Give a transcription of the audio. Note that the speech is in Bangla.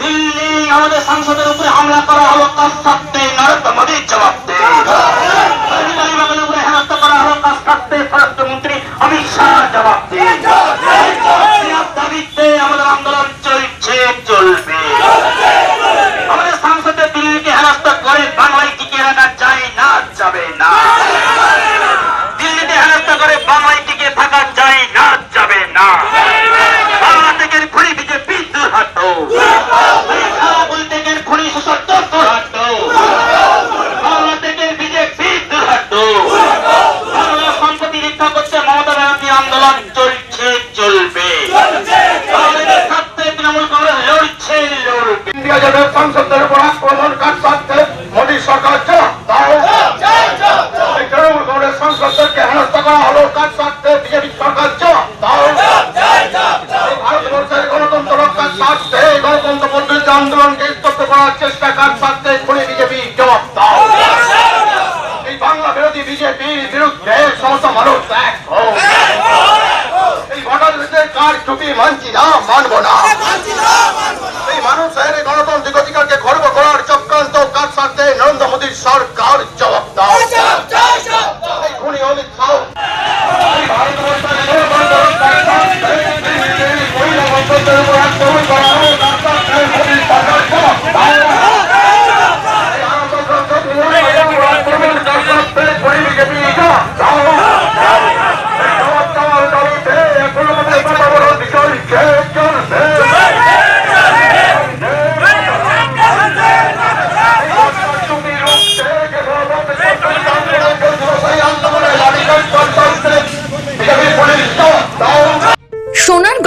দিল্লি আমাদের সংসদের উপরে হামলা করা হলো তার সত্ত্বে নরেন্দ্র মোদীর জবাব দেয় আলিবাগের উপরে হেনস্থা করা হলো তার সত্ত্বে স্বরাষ্ট্রমন্ত্রী অমিত শাহ জবাব দেয় সিনার দাবিতে আমাদের আন্দোলন চলছে চলবে আমাদের সংসদে দিল্লিকে হেনস্থা করে বাংলায় টিকে রাখা যায় না যাবে না দিল্লিতে হেনস্থা করে বাংলায় টিকে থাকা যায় না যাবে না বাংলা থেকে খুনি বিজেপি দূর হাটো কাবুল থেকে খুনি সুসত্য দূর হাটো বাংলা থেকে বিজেপি দূর হাটো বাংলা সম্পত্তি রক্ষা করতে মমতা ব্যানার্জি আন্দোলন চলছে চলবে বাংলাদেশের স্বার্থে তৃণমূল কংগ্রেস লড়ছে লড়বে ইন্ডিয়া জোটের সংসদের উপর আক্রমণ কার স্বার্থে মোদী সরকার জবাব দাও এই তৃণমূল কংগ্রেস সংসদকে হেনস্থা করা হলো কার স্বার্থে বিজেপি সরকার জবাব দাও এই ভারতবর্ষের গণতন্ত্র রক্ষার স্বার্থে গণতন্ত্র পদ্ধতিতে আন্দোলনকে স্তব্ধ করার চেষ্টা কার স্বার্থে? খুনি বিজেপি জবাব মানছি না মানব না। এই মানুষের গণতান্ত্রিক অধিকারকে খর্ব করার চক্রান্ত কাজ সারতে নরেন্দ্র মোদীর সরকার জবাব দাও এই খুনি অমিত শাহ এই ভারতবর্ষের গণতন্ত্র রক্ষার স্বার্থে এই মহিলা মন্ত্রদের উপর আক্রমণ করা হলো, তার স্বার্থে মোদীর সরকার জবাব দাও। এই আনন্দগ্রস্ত তৃণমূলের উপর আক্রমণ, তার স্বার্থে খুনি বিজেপি জবাব দাও। এই জবাব দেওয়ার দাবিতে এখনও আমাদের বাতাবরণ চলছে, চলছে। সোনার